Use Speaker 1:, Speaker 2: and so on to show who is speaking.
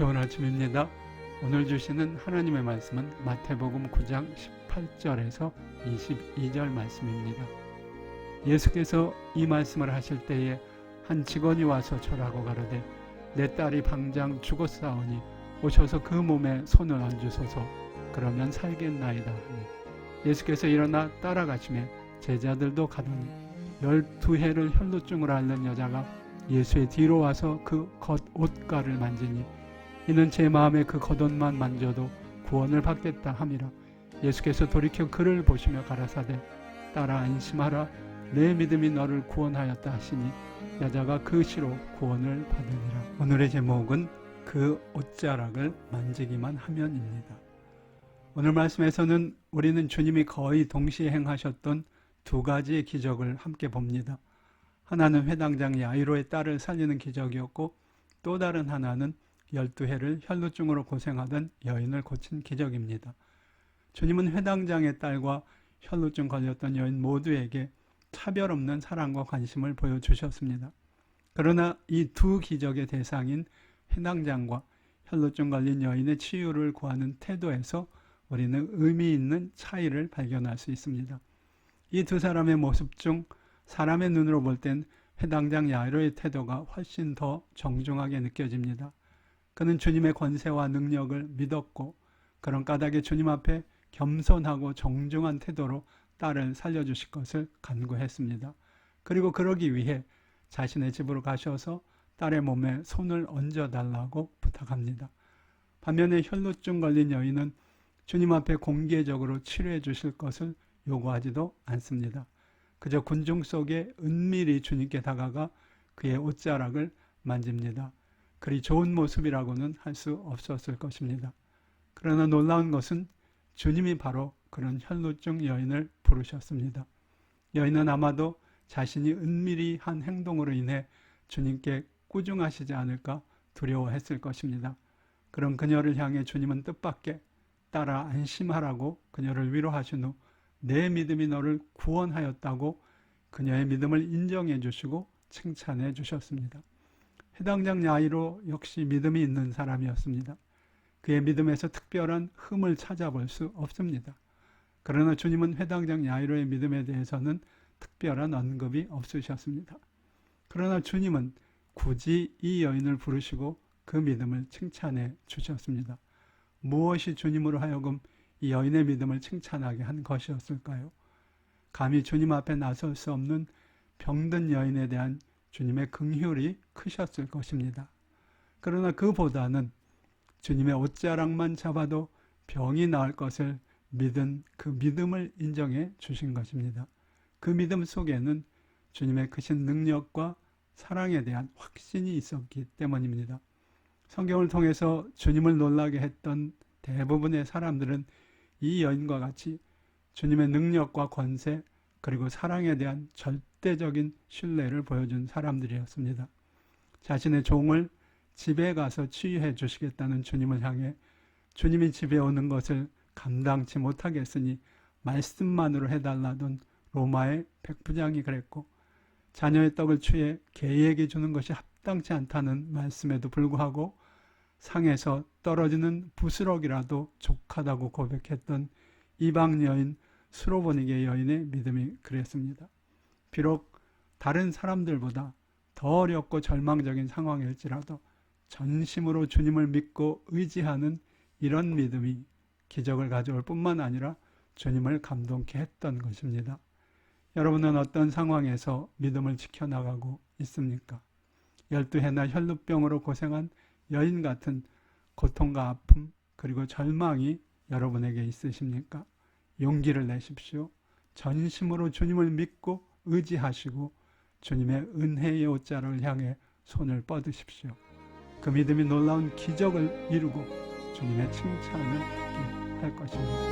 Speaker 1: 좋은 아침입니다. 오늘 주시는 하나님의 말씀은 마태복음 9장 18절에서 22절 말씀입니다. 예수께서 이 말씀을 하실 때에 한 직원이 와서 절하고 가로되 내 딸이 방장 죽었사오니 오셔서 그 몸에 손을 얹으소서 그러면 살겠나이다 하니 예수께서 일어나 따라가시며 제자들도 가더니 열두 해를 혈루증으로 앓는 여자가 예수의 뒤로 와서 그 겉 옷가를 만지니 이는 제 마음에 그 겉옷만 만져도 구원을 받겠다 함이라. 예수께서 돌이켜 그를 보시며 가라사대 따라 안심하라. 내 믿음이 너를 구원하였다 하시니 여자가 그 시로 구원을 받으니라. 오늘의 제목은 그 옷자락을 만지기만 하면입니다. 오늘 말씀에서는 우리는 주님이 거의 동시에 행하셨던 두 가지의 기적을 함께 봅니다. 하나는 회당장 야이로의 딸을 살리는 기적이었고 또 다른 하나는 열두 해를 혈루증으로 고생하던 여인을 고친 기적입니다. 주님은 회당장의 딸과 혈루증 걸렸던 여인 모두에게 차별 없는 사랑과 관심을 보여주셨습니다. 그러나 이 두 기적의 대상인 회당장과 혈루증 걸린 여인의 치유를 구하는 태도에서 우리는 의미 있는 차이를 발견할 수 있습니다. 이 두 사람의 모습 중 사람의 눈으로 볼땐 회당장 야이로의 태도가 훨씬 더 정중하게 느껴집니다. 그는 주님의 권세와 능력을 믿었고 그런 까닭에 주님 앞에 겸손하고 정중한 태도로 딸을 살려주실 것을 간구했습니다. 그리고 그러기 위해 자신의 집으로 가셔서 딸의 몸에 손을 얹어 달라고 부탁합니다. 반면에 혈루증 걸린 여인은 주님 앞에 공개적으로 치료해 주실 것을 요구하지도 않습니다. 그저 군중 속에 은밀히 주님께 다가가 그의 옷자락을 만집니다. 그리 좋은 모습이라고는 할 수 없었을 것입니다. 그러나 놀라운 것은 주님이 바로 그런 혈루증 여인을 부르셨습니다. 여인은 아마도 자신이 은밀히 한 행동으로 인해 주님께 꾸중하시지 않을까 두려워했을 것입니다. 그런 그녀를 향해 주님은 뜻밖의 따라 안심하라고 그녀를 위로하신 후 내 믿음이 너를 구원하였다고 그녀의 믿음을 인정해 주시고 칭찬해 주셨습니다. 해당장 야이로 역시 믿음이 있는 사람이었습니다. 그의 믿음에서 특별한 흠을 찾아볼 수 없습니다. 그러나 주님은 해당장 야이로의 믿음에 대해서는 특별한 언급이 없으셨습니다. 그러나 주님은 굳이 이 여인을 부르시고 그 믿음을 칭찬해 주셨습니다. 무엇이 주님으로 하여금 이 여인의 믿음을 칭찬하게 한 것이었을까요? 감히 주님 앞에 나설 수 없는 병든 여인에 대한 주님의 긍휼이 크셨을 것입니다. 그러나 그보다는 주님의 옷자락만 잡아도 병이 나을 것을 믿은 그 믿음을 인정해 주신 것입니다. 그 믿음 속에는 주님의 크신 능력과 사랑에 대한 확신이 있었기 때문입니다. 성경을 통해서 주님을 놀라게 했던 대부분의 사람들은 이 여인과 같이 주님의 능력과 권세 그리고 사랑에 대한 절대적인 신뢰를 보여준 사람들이었습니다. 자신의 종을 집에 가서 치유해 주시겠다는 주님을 향해 주님이 집에 오는 것을 감당치 못하겠으니 말씀만으로 해달라던 로마의 백부장이 그랬고 자녀의 떡을 취해 개에게 주는 것이 합당치 않다는 말씀에도 불구하고 상에서 떨어지는 부스럭이라도 족하다고 고백했던 이방 여인 수로보니게 여인의 믿음이 그랬습니다. 비록 다른 사람들보다 더 어렵고 절망적인 상황일지라도 전심으로 주님을 믿고 의지하는 이런 믿음이 기적을 가져올 뿐만 아니라 주님을 감동케 했던 것입니다. 여러분은 어떤 상황에서 믿음을 지켜나가고 있습니까? 열두 해나 혈루병으로 고생한 여인 같은 고통과 아픔 그리고 절망이 여러분에게 있으십니까? 용기를 내십시오. 전심으로 주님을 믿고 의지하시고 주님의 은혜의 옷자를 향해 손을 뻗으십시오. 그 믿음이 놀라운 기적을 이루고 주님의 칭찬을 할 것입니다.